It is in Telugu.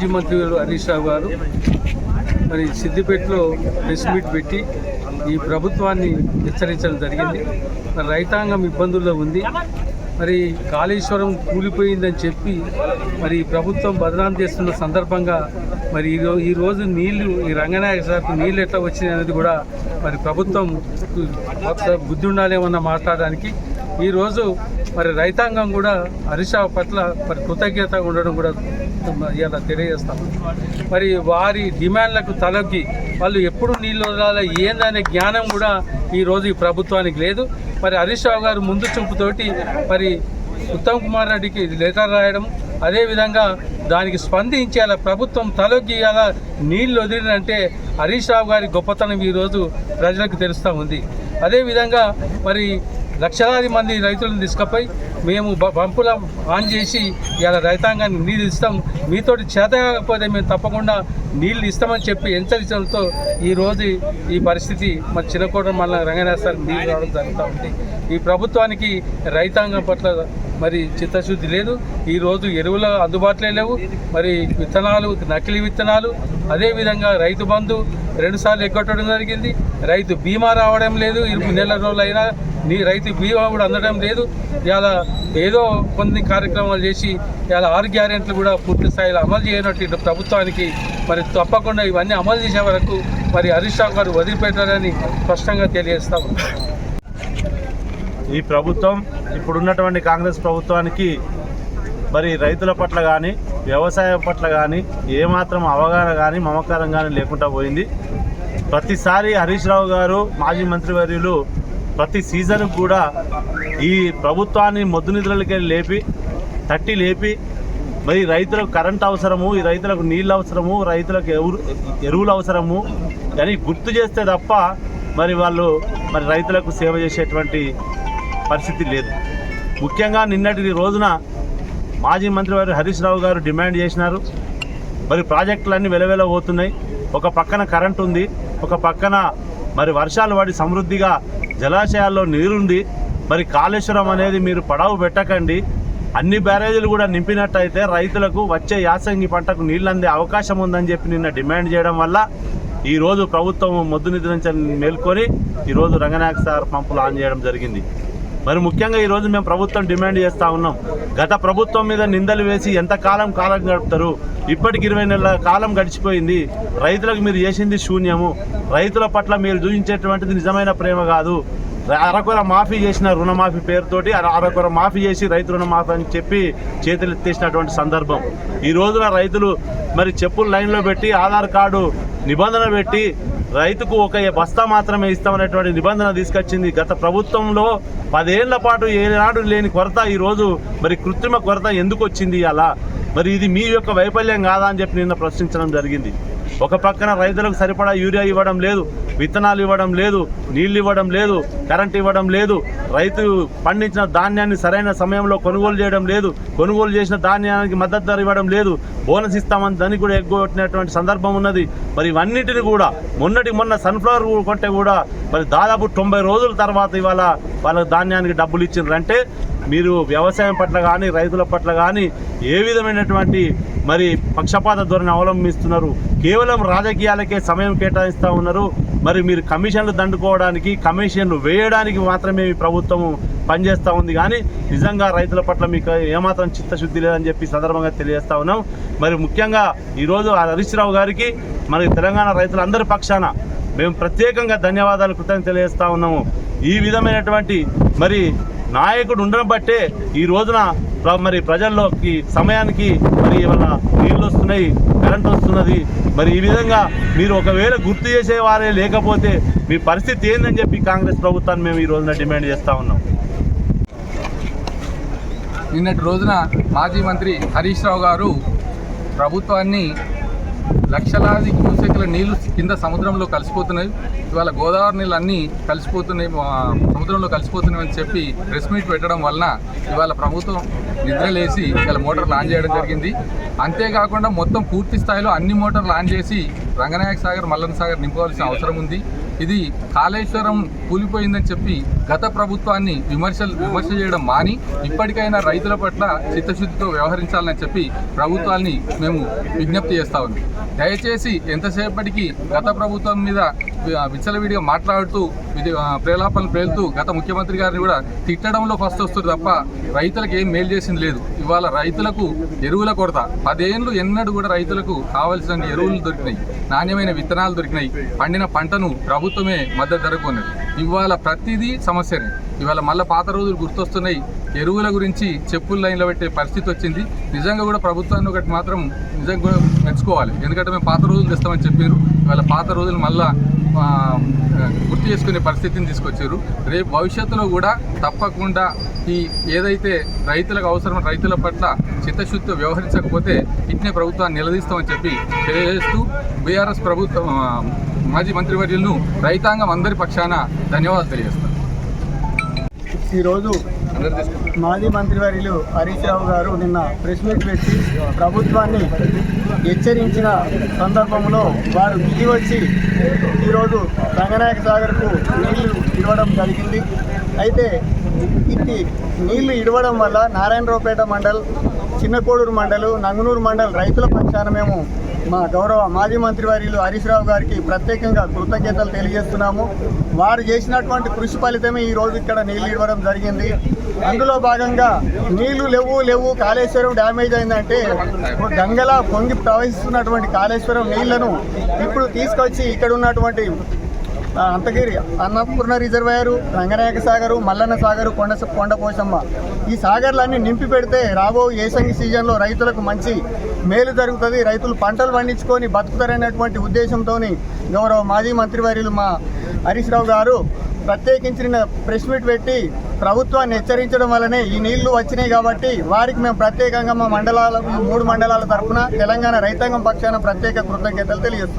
మాజీ మంత్రి గారు హరీష్ రావు గారు మరి సిద్దిపేటలో ప్రెస్ మీట్ పెట్టి ఈ ప్రభుత్వాన్ని హెచ్చరించడం జరిగింది. మరి రైతాంగం ఇబ్బందుల్లో ఉంది. మరి కాళేశ్వరం కూలిపోయిందని చెప్పి మరి ప్రభుత్వం బదనాం చేస్తున్న సందర్భంగా మరి ఈరో ఈరోజు నీళ్ళు ఈ రంగనాయక సార్కు నీళ్ళు ఎట్లా వచ్చినాయి అనేది కూడా మరి ప్రభుత్వం బుద్ధి ఉండాలేమన్నా మాట్లాడడానికి. ఈరోజు మరి రైతాంగం కూడా హరీష్ రావు పట్ల మరి కృతజ్ఞత ఉండడం కూడా ఇలా తెలియజేస్తాం. మరి వారి డిమాండ్లకు తలొగ్గి వాళ్ళు ఎప్పుడు నీళ్ళు వదలాలి ఏందనే జ్ఞానం కూడా ఈరోజు ఈ ప్రభుత్వానికి లేదు. మరి హరీష్ రావు గారు ముందు చూపుతోటి మరి ఉత్తమ్ కుమార్ రెడ్డికి లెటర్ రాయడం అదేవిధంగా దానికి స్పందించి అలా ప్రభుత్వం తలొగ్గి అలా నీళ్ళు వదిలినంటే హరీష్ రావు గారి గొప్పతనం ఈరోజు ప్రజలకు తెలుస్తూ ఉంది. అదేవిధంగా మరి లక్షలాది మంది రైతులను తీసుకపోయి మేము బ- పంపుల ఆన్ చేసి ఇలా రైతాంగాన్ని నీళ్ళు ఇస్తాం. మీతోటి చేత కాకపోతే మేము తప్పకుండా నీళ్ళు ఇస్తామని చెప్పి హెచ్చరించడంతో ఈరోజు ఈ పరిస్థితి మరి చిన్నకోట మళ్ళీ రంగనాథ్ నీళ్ళు రావడం జరుగుతూ ఉంది. ఈ ప్రభుత్వానికి రైతాంగం పట్ల మరి చిత్తశుద్ధి లేదు. ఈరోజు ఎరువులు అందుబాటులో లేవు. మరి విత్తనాలు నకిలీ విత్తనాలు అదేవిధంగా రైతు బంధు రెండుసార్లు ఎగ్గొట్టడం జరిగింది. రైతు బీమా రావడం లేదు. ఇరవై నెల రోజులైనా నీ రైతు బీమా కూడా అందడం లేదు. ఇలా ఏదో కొన్ని కార్యక్రమాలు చేసి ఇలా ఆరు గ్యారెంట్లు కూడా పూర్తి స్థాయిలో అమలు చేయనట్టు ఇటు ప్రభుత్వానికి మరి తప్పకుండా ఇవన్నీ అమలు చేసే వరకు మరి హరీష్ రావు గారు వదిలిపెట్టారని స్పష్టంగా తెలియజేస్తాము ఈ ప్రభుత్వం ఇప్పుడున్నటువంటి కాంగ్రెస్ ప్రభుత్వానికి మరి రైతుల పట్ల కానీ వ్యవసాయం పట్ల కానీ ఏమాత్రం అవగాహన కానీ మమకారం కానీ లేకుండా పోయింది. ప్రతిసారి హరీష్ రావు గారు మాజీ మంత్రివర్యులు ప్రతి సీజన్ కూడా ఈ ప్రభుత్వాన్ని మొద్దు నిధులకి లేపి తట్టి లేపి మరి రైతులకు కరెంట్ అవసరము ఈ రైతులకు నీళ్ళు అవసరము రైతులకు ఎరువు ఎరువులు అవసరము అని గుర్తు చేస్తే తప్ప మరి వాళ్ళు మరి రైతులకు సేవ చేసేటువంటి పరిస్థితి లేదు. ముఖ్యంగా నిన్నటి రోజున మాజీ మంత్రి వారు హరీష్ రావు గారు డిమాండ్ చేసినారు. మరి ప్రాజెక్టులన్నీ వెలవెల పోతున్నాయి ఒక పక్కన కరెంట్ ఉంది. ఒక పక్కన మరి వర్షాలు పడి సమృద్ధిగా జలాశయాల్లో నీరుంది. మరి కాళేశ్వరం అనేది మీరు పడవ పెట్టకండి. అన్ని బ్యారేజీలు కూడా నింపినట్టయితే రైతులకు వచ్చే యాసంగి పంటకు నీళ్ళు అందే అవకాశం ఉందని చెప్పి నిన్న డిమాండ్ చేయడం వల్ల ఈరోజు ప్రభుత్వం మొద్దు నిధి నుంచి మేల్కొని ఈరోజు రంగనాయక సార్ పంపులు ఆన్ చేయడం జరిగింది. మరి ముఖ్యంగా ఈరోజు మేము ప్రభుత్వం డిమాండ్ చేస్తూ ఉన్నాం. గత ప్రభుత్వం మీద నిందలు వేసి ఎంత కాలం కాలం గడుపుతారు? ఇప్పటికి ఇరవై నెలల కాలం గడిచిపోయింది. రైతులకు మీరు చేసింది శూన్యము. రైతుల పట్ల మీరు చూపించేటువంటిది నిజమైన ప్రేమ కాదు. అరకొర మాఫీ చేసిన రుణమాఫీ పేరుతోటి అరకొర మాఫీ చేసి రైతు రుణమాఫీ అని చెప్పి చేతులు ఎత్తేసినటువంటి సందర్భం. ఈ రోజున రైతులు మరి చెప్పులు లైన్లో పెట్టి ఆధార్ కార్డు నిబంధన పెట్టి రైతుకు ఒక బస్తా మాత్రమే ఇస్తామనేటువంటి నిబంధన తీసుకొచ్చింది. గత ప్రభుత్వంలో పదేళ్ళ పాటు ఏనాడు లేని కొరత ఈరోజు మరి కృత్రిమ కొరత ఎందుకు వచ్చింది అలా? మరి ఇది మీ యొక్క వైఫల్యం కాదా అని చెప్పి నిన్న ప్రశ్నించడం జరిగింది. ఒక పక్కన రైతులకు సరిపడా యూరియా ఇవ్వడం లేదు. విత్తనాలు ఇవ్వడం లేదు నీళ్ళు ఇవ్వడం లేదు కరెంట్ ఇవ్వడం లేదు రైతు పండించిన ధాన్యాన్ని సరైన సమయంలో కొనుగోలు చేయడం లేదు కొనుగోలు చేసిన ధాన్యానికి మద్దతు ధర ఇవ్వడం లేదు బోనస్ ఇస్తామని దాన్ని కూడా ఎగ్గొట్టినటువంటి సందర్భం ఉన్నది. మరి ఇవన్నిటిని కూడా మొన్నటి మొన్న సన్ఫ్లవర్ కొంటే కూడా మరి దాదాపు తొంభై రోజుల తర్వాత ఇవాళ వాళ్ళ ధాన్యానికి డబ్బులు ఇచ్చినారంటే మీరు వ్యవసాయం పట్ల కానీ రైతుల పట్ల కానీ ఏ విధమైనటువంటి మరి పక్షపాత ధోరణి అవలంబిస్తున్నారు? కేవలం రాజకీయాలకే సమయం కేటాయిస్తూ ఉన్నారు. మరి మీరు కమిషన్లు దండుకోవడానికి కమిషన్లు వేయడానికి మాత్రమే మీ ప్రభుత్వం పనిచేస్తూ ఉంది. కానీ నిజంగా రైతుల పట్ల మీకు ఏమాత్రం చిత్తశుద్ధి లేదని చెప్పి సందర్భంగా తెలియజేస్తా ఉన్నాం. మరి ముఖ్యంగా ఈరోజు హరీష్ రావు గారికి మరి తెలంగాణ రైతులందరి పక్షాన మేము ప్రత్యేకంగా ధన్యవాదాలు కృతజ్ఞత తెలియజేస్తా ఉన్నాము. ఈ విధమైనటువంటి మరి నాయకుడు ఉండడం బట్టే ఈ రోజున మరి ప్రజల్లోకి సమయానికి మరి ఇవాళ నీళ్ళు వస్తున్నాయి. కరెంట్ వస్తున్నది. మరి ఈ విధంగా మీరు ఒకవేళ గుర్తు చేసేవారే లేకపోతే మీ పరిస్థితి ఏందని చెప్పి కాంగ్రెస్ ప్రభుత్వాన్ని మేము ఈ రోజున డిమాండ్ చేస్తూ ఉన్నాం. నిన్నటి రోజున మాజీ మంత్రి హరీష్ రావు గారు ప్రభుత్వాన్ని లక్షలాది క్యూసెక్ల నీళ్ళు కింద సముద్రంలో కలిసిపోతున్నాయి. ఇవాళ గోదావరి నీళ్ళు అన్నీ కలిసిపోతున్నాయి సముద్రంలో కలిసిపోతున్నాయి అని చెప్పి ప్రెస్ మీట్ పెట్టడం వలన ఇవాళ ప్రభుత్వం నిద్రలేసి ఇవాళ మోటార్లు ఆన్ చేయడం జరిగింది. అంతేకాకుండా మొత్తం పూర్తి స్థాయిలో అన్ని మోటార్లు ఆన్ చేసి రంగనాయక సాగర్ మల్లన్న సాగర్ నింపవలసిన అవసరం ఉంది. ఇది కాళేశ్వరం కూలిపోయిందని చెప్పి గత ప్రభుత్వాన్ని విమర్శలు విమర్శ చేయడం మాని ఇప్పటికైనా రైతుల పట్ల చిత్తశుద్ధితో వ్యవహరించాలని చెప్పి ప్రభుత్వాన్ని మేము విజ్ఞప్తి చేస్తా ఉంది దయచేసి ఎంతసేపటికి గత ప్రభుత్వం మీద విచ్చలవిడిగా మాట్లాడుతూ ఇది ప్రేలాపనలు పేలుతూ గత ముఖ్యమంత్రి గారిని కూడా తిట్టడంలో ఫస్ట్ వస్తుంది తప్ప రైతులకు ఏం మేలు చేసింది లేదు. ఇవాళ రైతులకు ఎరువుల కొరత. పదేళ్ళు ఎన్నడూ కూడా రైతులకు కావలసిన ఎరువులు దొరికినాయి. నాణ్యమైన విత్తనాలు దొరికినాయి. పండిన పంటను ప్రభుత్వమే మద్దతు ధరకు ఇవాళ ప్రతిదీ సమస్యనే. ఇవాళ మళ్ళీ పాత రోజులు గుర్తొస్తున్నాయి. ఎరువుల గురించి చెప్పులు లైన్లో పెట్టే పరిస్థితి వచ్చింది. నిజంగా కూడా ప్రభుత్వాన్ని ఒకటి మాత్రం నిజంగా మెచ్చుకోవాలి. ఎందుకంటే మేము పాత రోజులు తెస్తామని చెప్పారు. ఇవాళ పాత రోజులు మళ్ళీ గుర్తు చేసుకునే పరిస్థితిని తీసుకొచ్చారు. రేపు భవిష్యత్తులో కూడా తప్పకుండా ఈ ఏదైతే రైతులకు అవసరం రైతుల పట్ల చిత్తశుద్ధితో వ్యవహరించకపోతే ఇట్నే ప్రభుత్వాన్ని నిలదీస్తామని చెప్పి తెలియజేస్తూ బీఆర్ఎస్ ప్రభుత్వం మాజీ మంత్రివర్యులను రైతాంగం అందరి పక్షాన ధన్యవాదాలు తెలియజేస్తాను ఈరోజు మాజీ మంత్రివర్యులు హరీష్ రావు గారు నిన్న ప్రెస్ మీట్ పెట్టి ప్రభుత్వాన్ని హెచ్చరించిన సందర్భంలో వారు దిగి వచ్చి ఈరోజు రంగనాయక సాగర్కు నీళ్ళు ఇవ్వడం జరిగింది. అయితే ఇది నీళ్ళు ఇవ్వడం వల్ల నారాయణరావుపేట మండల్ చిన్నకోడూరు మండలు నంగునూరు మండల్ రైతుల పక్షాన మేము మా గౌరవ మాజీ మంత్రివర్యులు హరీష్ రావు గారికి ప్రత్యేకంగా కృతజ్ఞతలు తెలియజేస్తున్నాము. వారు చేసినటువంటి కృషి ఫలితమే ఈ రోజు ఇక్కడ నీళ్ళు ఇవ్వడం జరిగింది. అందులో భాగంగా నీళ్ళు లేవు లేవు కాళేశ్వరం డ్యామేజ్ అయిందంటే గంగలా పొంగి ప్రవహిస్తున్నటువంటి కాళేశ్వరం నీళ్ళను ఇప్పుడు తీసుకొచ్చి ఇక్కడ ఉన్నటువంటి అంతగిరి అన్నపూర్ణ రిజర్వాయరు రంగనాయక సాగరు మల్లన్న సాగరు కొండ కొండపోసమ్మ ఈ సాగర్లన్నీ నింపి పెడితే రాబో ఏసంగి సీజన్లో రైతులకు మంచి మేలు జరుగుతుంది. రైతులు పంటలు పండించుకొని బతుకుతారనేటువంటి ఉద్దేశంతో గౌరవ మాజీ మంత్రివర్యులు మా హరీష్ రావు గారు ప్రత్యేకించిన ప్రెస్ మీట్ పెట్టి ప్రభుత్వాన్ని హెచ్చరించడం వల్లనే ఈ నీళ్ళు వచ్చినాయి కాబట్టి వారికి మేము ప్రత్యేకంగా మా మండలాల మూడు మండలాల తరఫున తెలంగాణ రైతాంగం పక్షాన ప్రత్యేక కృతజ్ఞతలు తెలియజేస్తున్నాం.